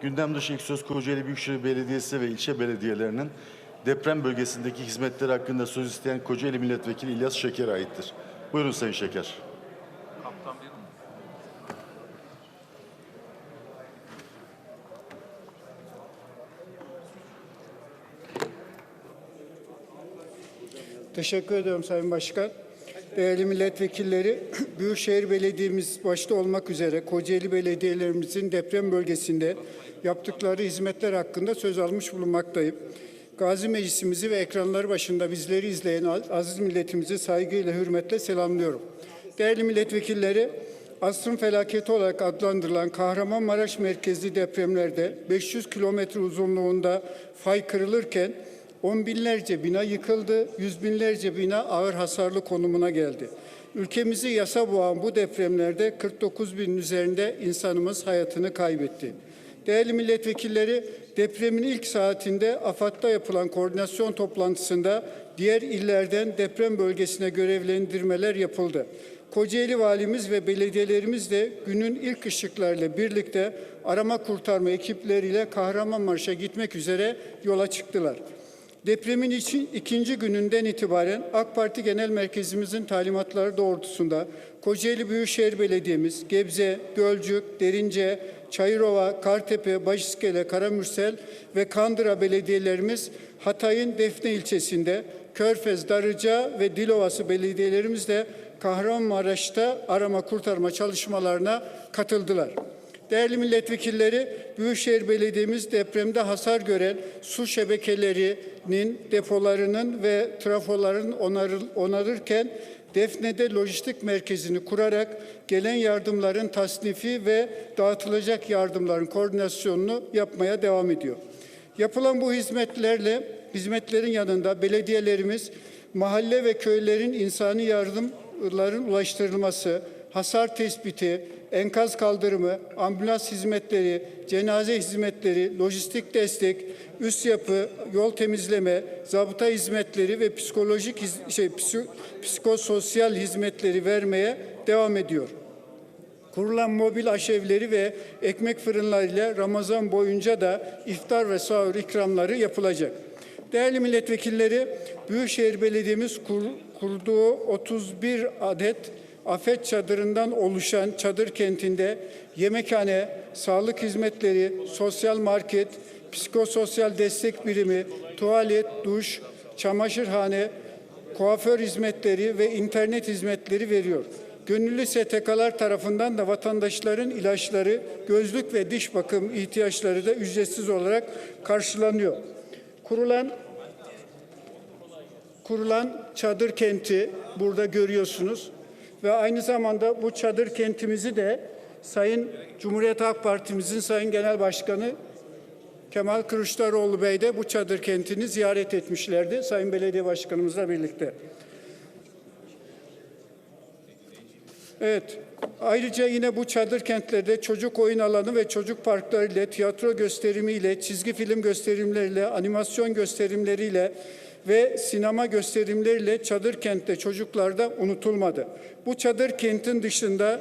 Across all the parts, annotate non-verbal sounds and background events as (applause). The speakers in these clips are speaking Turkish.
gündem dışı ilk söz Kocaeli Büyükşehir Belediyesi ve ilçe belediyelerinin deprem bölgesindeki hizmetleri hakkında söz isteyen Kocaeli Milletvekili İlyas Şeker'e aittir. Buyurun Sayın Şeker. Teşekkür ediyorum Sayın Başkan. Değerli milletvekilleri, (clears throat) Büyükşehir Belediye'miz başta olmak üzere Kocaeli belediyelerimizin deprem bölgesinde yaptıkları hizmetler hakkında söz almış bulunmaktayım. Gazi Meclisimizi ve ekranları başında bizleri izleyen aziz milletimizi saygıyla, hürmetle selamlıyorum. Değerli milletvekilleri, asrın felaketi olarak adlandırılan Kahramanmaraş merkezli depremlerde 500 kilometre uzunluğunda fay kırılırken On binlerce bina yıkıldı, yüz binlerce bina ağır hasarlı konumuna geldi. Ülkemizi yasa boğan bu depremlerde 49 binin üzerinde insanımız hayatını kaybetti. Değerli milletvekilleri, depremin ilk saatinde AFAD'da yapılan koordinasyon toplantısında diğer illerden deprem bölgesine görevlendirmeler yapıldı. Kocaeli valimiz ve belediyelerimiz de günün ilk ışıklarıyla birlikte arama kurtarma ekipleriyle Kahramanmaraş'a gitmek üzere yola çıktılar. Depremin için ikinci gününden itibaren AK Parti Genel Merkezimizin talimatları doğrultusunda Kocaeli Büyükşehir Belediye'miz, Gebze, Gölcük, Derince, Çayırova, Kartepe, Başiskele, Karamürsel ve Kandıra belediyelerimiz Hatay'ın Defne ilçesinde, Körfez, Darıca ve Dilovası belediyelerimiz de Kahramanmaraş'ta arama kurtarma çalışmalarına katıldılar. Değerli milletvekilleri, Büyükşehir Belediye'miz depremde hasar gören su şebekelerinin, depolarının ve trafoların onarıl, onarırken Defne'de lojistik merkezini kurarak gelen yardımların tasnifi ve dağıtılacak yardımların koordinasyonunu yapmaya devam ediyor. Yapılan bu hizmetlerle, hizmetlerin yanında belediyelerimiz mahalle ve köylerin insani yardımların ulaştırılması, hasar tespiti, enkaz kaldırımı, ambulans hizmetleri, cenaze hizmetleri, lojistik destek, üst yapı, yol temizleme, zabıta hizmetleri ve psikolojik şey psiko- psikososyal hizmetleri vermeye devam ediyor. Kurulan mobil aşevleri ve ekmek fırınlarıyla Ramazan boyunca da iftar ve sahur ikramları yapılacak. Değerli milletvekilleri, Büyükşehir Belediye'miz kur- kurduğu 31 adet afet çadırından oluşan çadır kentinde yemekhane, sağlık hizmetleri, sosyal market, psikososyal destek birimi, tuvalet, duş, çamaşırhane, kuaför hizmetleri ve internet hizmetleri veriyor. Gönüllü STK'lar tarafından da vatandaşların ilaçları, gözlük ve diş bakım ihtiyaçları da ücretsiz olarak karşılanıyor. Kurulan kurulan çadır kenti burada görüyorsunuz ve aynı zamanda bu çadır kentimizi de Sayın Cumhuriyet Halk Partimizin Sayın Genel Başkanı Kemal Kılıçdaroğlu Bey de bu çadır kentini ziyaret etmişlerdi Sayın Belediye Başkanımızla birlikte. Evet. Ayrıca yine bu çadır kentlerde çocuk oyun alanı ve çocuk parklarıyla, tiyatro gösterimiyle, çizgi film gösterimleriyle, animasyon gösterimleriyle ve sinema gösterimleriyle çadır kentte çocuklar da unutulmadı. Bu çadır kentin dışında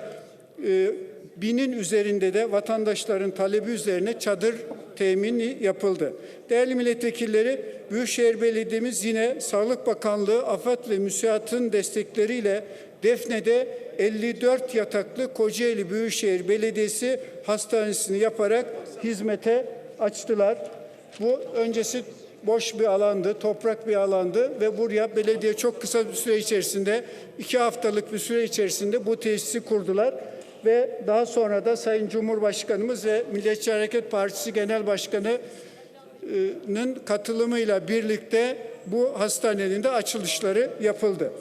e, binin üzerinde de vatandaşların talebi üzerine çadır temini yapıldı. Değerli milletvekilleri, Büyükşehir Belediye'miz yine Sağlık Bakanlığı, AFAD ve MÜSİAD'ın destekleriyle Defne'de 54 yataklı Kocaeli Büyükşehir Belediyesi Hastanesi'ni yaparak hizmete açtılar. Bu öncesi boş bir alandı, toprak bir alandı ve buraya belediye çok kısa bir süre içerisinde, iki haftalık bir süre içerisinde bu tesisi kurdular. Ve daha sonra da Sayın Cumhurbaşkanımız ve Milliyetçi Hareket Partisi Genel Başkanı'nın katılımıyla birlikte bu hastanenin de açılışları yapıldı.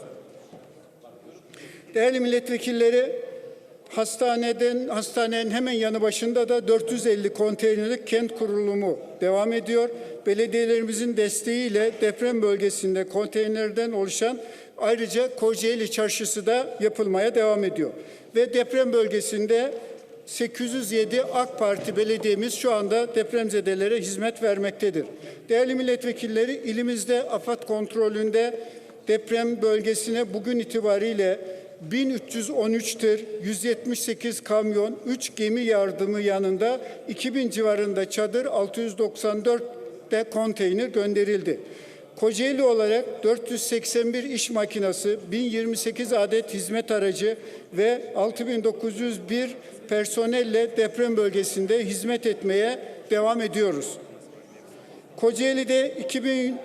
Değerli milletvekilleri, hastaneden hastanenin hemen yanı başında da 450 konteynerlik kent kurulumu devam ediyor. Belediyelerimizin desteğiyle deprem bölgesinde konteynerden oluşan ayrıca Kocaeli Çarşısı da yapılmaya devam ediyor. Ve deprem bölgesinde 807 AK Parti belediyemiz şu anda depremzedelere hizmet vermektedir. Değerli milletvekilleri ilimizde AFAD kontrolünde deprem bölgesine bugün itibariyle 1313 tır, 178 kamyon, 3 gemi yardımı yanında 2000 civarında çadır, 694 de konteyner gönderildi. Kocaeli olarak 481 iş makinası, 1028 adet hizmet aracı ve 6901 personelle deprem bölgesinde hizmet etmeye devam ediyoruz. Kocaeli'de 2000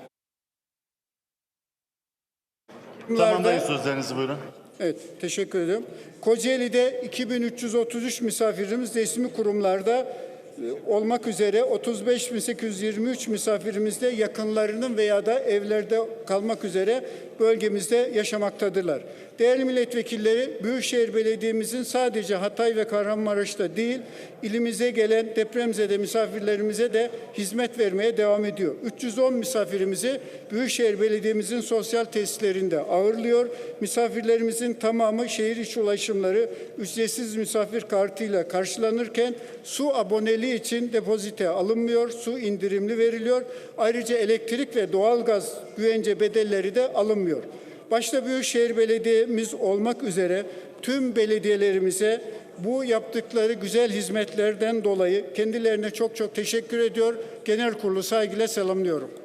Tamamlayın sözlerinizi buyurun. Evet, teşekkür ederim. Kocaeli'de 2333 misafirimiz resmi kurumlarda e, olmak üzere 35.823 misafirimiz de yakınlarının veya da evlerde kalmak üzere bölgemizde yaşamaktadırlar. Değerli milletvekilleri, Büyükşehir Belediye'mizin sadece Hatay ve Kahramanmaraş'ta değil, ilimize gelen depremzede misafirlerimize de hizmet vermeye devam ediyor. 310 misafirimizi Büyükşehir Belediye'mizin sosyal tesislerinde ağırlıyor. Misafirlerimizin tamamı şehir içi ulaşımları ücretsiz misafir kartıyla karşılanırken su aboneliği için depozite alınmıyor, su indirimli veriliyor. Ayrıca elektrik ve doğalgaz güvence bedelleri de alınmıyor. Başta Büyükşehir Belediye'miz olmak üzere tüm belediyelerimize bu yaptıkları güzel hizmetlerden dolayı kendilerine çok çok teşekkür ediyor. Genel kurulu saygıyla selamlıyorum.